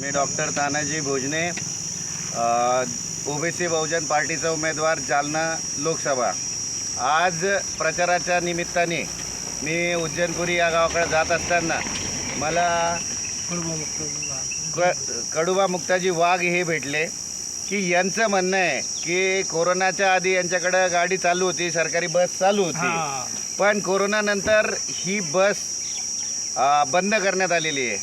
मी doctor Tanaji Bhojane OBC Bahujan पार्टीचा उमेदवार जालना लोकसभा. आज प्रचाराच्या निमित्ताने मी उज्जैनपुरी या गावाकडे जात असताना मला क कडुबा मुक्ताजी वाघ हे भेटले की यांचं म्हणणं आहे की कोरोनाच्या आधी यांच्याकडं गाडी चालू होती सरकारी बस चालू होती. पण कोरोनानंतर ही बस बंद करण्यात आलेली आहे.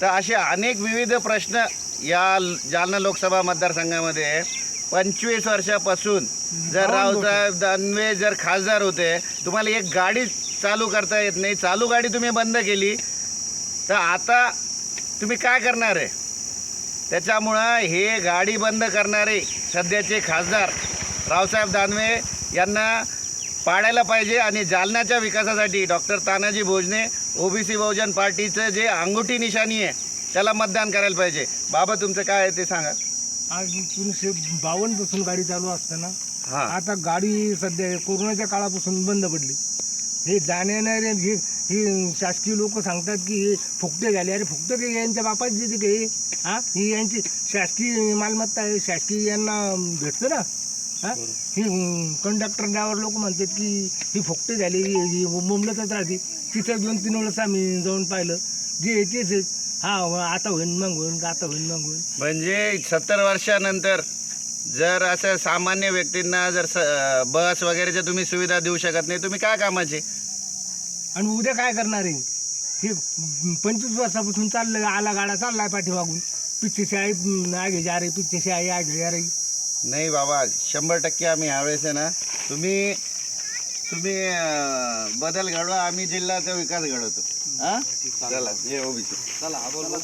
तर असे अनेक विविध प्रश्न या जालना लोकसभा मतदारसंघामध्ये पंचवीस वर्षापासून जर रावसाहेब दानवे जर खासदार होते तुम्हाला एक गाडी चालू करता येत नाही. चालू गाडी तुम्ही बंद केली तर आता तुम्ही काय करणार आहे? त्याच्यामुळं हे गाडी बंद करणारे सध्याचे खासदार रावसाहेब दानवे यांना पाडायला पाहिजे आणि जालन्याच्या विकासासाठी डॉक्टर तानाजी भोजने ओबीसी बहुजन पार्टीचं जे अंगुठी निशाणी आहे त्याला मतदान करायला पाहिजे. बाबा तुमचं काय आहे ते सांगा. आज एकोणीसशे बावन्नपासून गाडी चालू असताना हां. आता गाडी सध्या कोरोनाच्या काळापासून बंद पडली. हे जाण्याने हे ही शासकीय लोक सांगतात की हे फुकटे झाले. अरे फुकटे काही यांच्या बापाची देते काही हा ही? यांची शासकीय मालमत्ता आहे. शासकीय यांना भेटतं ना? हा? ही कंडक्टर ड्रायव्हर लोक म्हणतात की ही फुकटे झाली ही मुंबईतच राहते. तिथं दोन तीन वेळेस आम्ही जाऊन पाहिलं. जे येतेच आहे. हा आता होईन मग होईन आता होईन मग होईन. म्हणजे सत्तर वर्षानंतर जर असं सामान्य व्यक्तींना जर स बस वगैरेच्या तुम्ही सुविधा देऊ शकत नाही तुम्ही काय कामाचे? आणि उद्या काय करणार आहे? हे पंचवीस वर्षापासून चाललंय आला गाडा चाललाय पाठीमागून. पिच्छेशी आहे आगे जा रे पिच्छेशी आहे आगे जा रे. नाही बाबा शंभर टक्के आम्ही ह्यावेळेस आहे ना तुम्ही तुम्ही अं, बदल घडवा आम्ही जिल्ह्याचा विकास घडवतो. हां? चला जे ओबीसी. चला